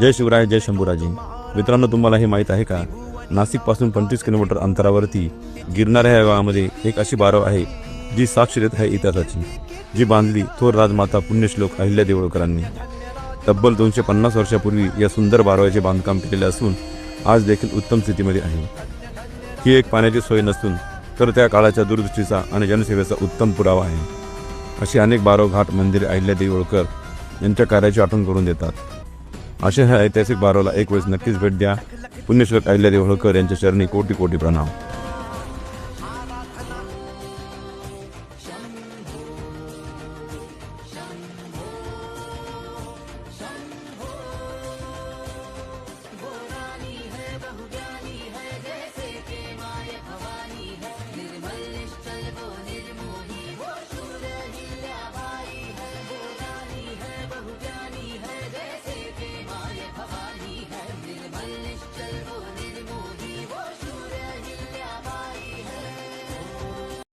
जय शिवराय जय शंभूराजी. मित्रांनो तुम्हाला हे माहीत आहे का? नाशिकपासून पंचवीस किलोमीटर अंतरावरती गिरणाऱ्या या गावामध्ये एक अशी बारव आहे जी साक्ष देत आहे इतिहासाची जी बांधली थोर राजमाता पुण्यश्लोक अहिल्या देवळकरांनी. तब्बल दोनशे पन्नास वर्षापूर्वी या सुंदर बारवाचे बांधकाम केलेले असून आज देखील उत्तम स्थितीमध्ये आहे. ही एक पाण्याची सोय नसून तर त्या काळाच्या दूरदृष्टीचा आणि जनसेवेचा उत्तम पुरावा आहे. अशी अनेक बारव घाट मंदिरे अहिल्यादेवी होळकर यांच्या कार्याची आठवण करून देतात. अशा ह्या ऐतिहासिक बारवला एक वेळेस नक्कीच भेट द्या. पुण्यश्लोक अहिल्यादेवी होळकर यांच्या चरणी कोटी कोटी प्रणाम.